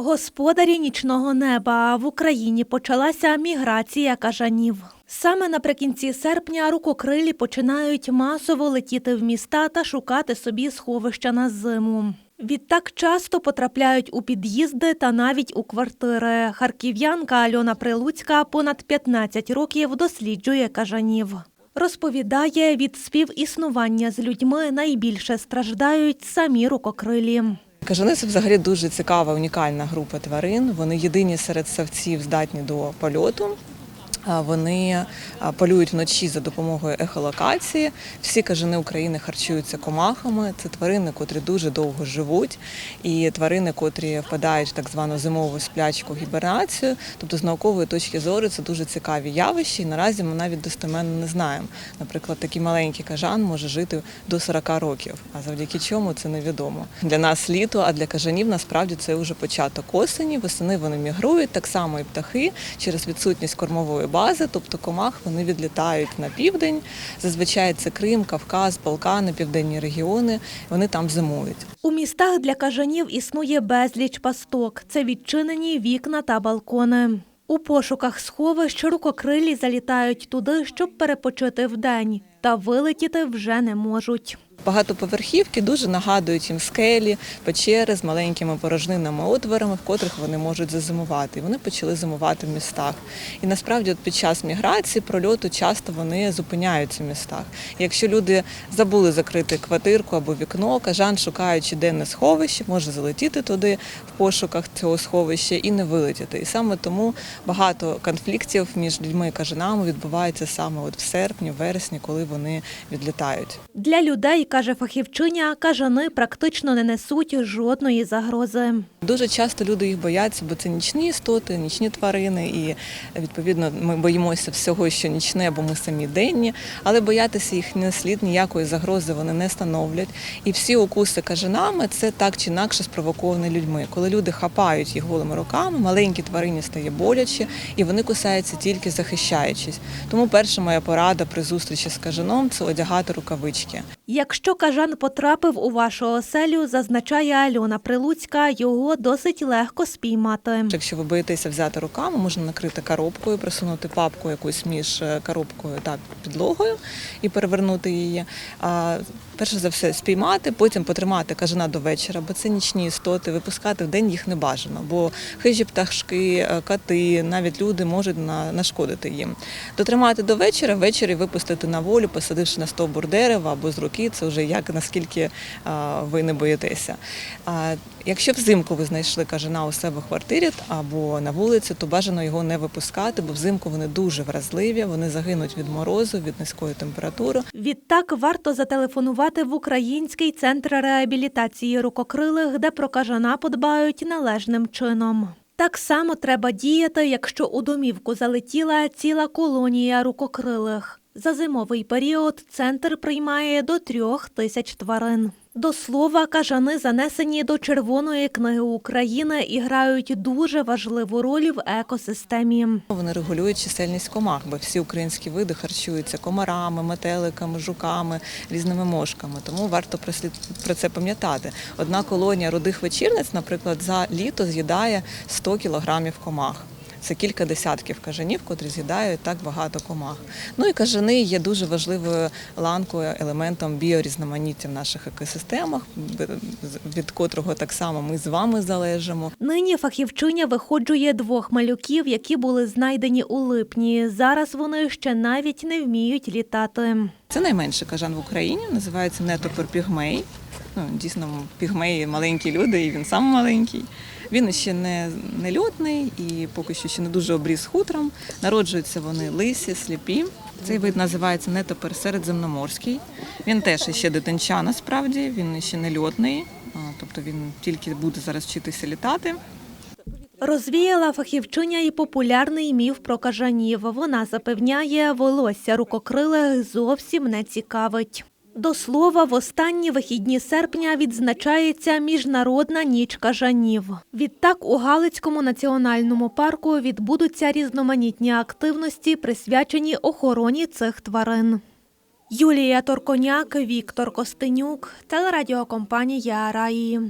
Господарі нічного неба в Україні почалася міграція кажанів. Саме наприкінці серпня рукокрилі починають масово летіти в міста та шукати собі сховища на зиму. Відтак часто потрапляють у під'їзди та навіть у квартири. Харків'янка Альона Прилуцька понад 15 років досліджує кажанів. Розповідає, від співіснування з людьми найбільше страждають самі рукокрилі. Кажани це взагалі дуже цікава, унікальна група тварин. Вони єдині серед савців здатні до польоту. Вони полюють вночі за допомогою ехолокації. Всі кажани України харчуються комахами. Це тварини, котрі дуже довго живуть, і тварини, котрі впадають в так звану зимову сплячку гібернацію. Тобто, з наукової точки зору це дуже цікаві явища, і наразі ми навіть достеменно не знаємо. Наприклад, такий маленький кажан може жити до 40 років, а завдяки чому це невідомо. Для нас літо, а для кажанів насправді це вже початок осені. Восени вони мігрують, так само і птахи через відсутність кормової бази, тобто комах вони відлітають на південь. Зазвичай це Крим, Кавказ, Балкани, південні регіони. Вони там зимують. У містах для кажанів існує безліч пасток. Це відчинені вікна та балкони. У пошуках сховищ рукокрилі залітають туди, щоб перепочити вдень, та вилетіти вже не можуть. Багатоповерхівки дуже нагадують їм скелі, печери з маленькими порожнинами отворами, в котрих вони можуть зазимувати. Вони почали зимувати в містах. І насправді, от під час міграції прольоту часто вони зупиняються в містах. Якщо люди забули закрити квартирку або вікно, кажан, шукаючи денне сховище, може залетіти туди в пошуках цього сховища і не вилетіти. І саме тому багато конфліктів між людьми і кажанами відбувається саме от в серпні, вересні, коли вони відлітають. Для людей, каже фахівчиня, кажани практично не несуть жодної загрози. Дуже часто люди їх бояться, бо це нічні істоти, нічні тварини, і відповідно ми боїмося всього, що нічне, бо ми самі денні. Але боятися їх не слід ніякої загрози вони не становлять. І всі укуси кажанами це так чи інакше спровоковані людьми. Коли люди хапають їх голими руками, маленькій тварині стає боляче, і вони кусаються тільки захищаючись. Тому перша моя порада при зустрічі з кажаном це одягати рукавички. Якщо кажан потрапив у вашу оселю, зазначає Альона Прилуцька, його досить легко спіймати. Якщо ви боїтеся взяти руками, можна накрити коробкою, присунути папку якусь між е, коробкою та підлогою і перевернути її. А, перше за все спіймати, потім потримати кажана до вечора, бо це нічні істоти. Випускати в день їх не бажано, бо хижі пташки, е, коти, навіть люди можуть на- нашкодити їм. Дотримати до вечора, ввечері випустити на волю, посадивши на стовбур дерева або з руки. Це вже як наскільки ви не боїтеся. Якщо взимку ви знайшли кажана у себе в квартирі або на вулиці, то бажано його не випускати, бо взимку вони дуже вразливі, вони загинуть від морозу, від низької температури. Відтак варто зателефонувати в Український центр реабілітації рукокрилих, де про кажана подбають належним чином. Так само треба діяти, якщо у домівку залетіла ціла колонія рукокрилих. За зимовий період центр приймає до трьох тисяч тварин. До слова, кажани занесені до Червоної книги України і грають дуже важливу роль в екосистемі. Вони регулюють чисельність комах, бо всі українські види харчуються комарами, метеликами, жуками, різними мошками. Тому варто про це пам'ятати. Одна колонія рудих вечірниць, наприклад, за літо з'їдає 100 кілограмів комах. Це кілька десятків кажанів, котрі з'їдають так багато комах. Ну і кажани є дуже важливою ланкою, елементом біорізноманіття в наших екосистемах, від котрого так само ми з вами залежимо. Нині фахівчиня виходжує двох малюків, які були знайдені у липні. Зараз вони ще навіть не вміють літати. Це найменший кажан в Україні, називається нетопер пігмей. Ну, дійсно, пігмей маленькі люди, і він сам маленький. Він ще не, не льотний і поки що ще не дуже обріз хутром. Народжуються вони лисі, сліпі. Цей вид називається нетопер середземноморський. Він теж ще дитинча насправді, він ще не льотний, тобто він тільки буде зараз вчитися літати. Розвіяла фахівчиня і популярний міф про кажанів. Вона запевняє, волосся рукокрилих зовсім не цікавить. До слова, в останні вихідні серпня відзначається Міжнародна ніч кажанів. Відтак у Галицькому національному парку відбудуться різноманітні активності, присвячені охороні цих тварин. Юлія Торконяк, Віктор Костенюк, телерадіокомпанія Раї.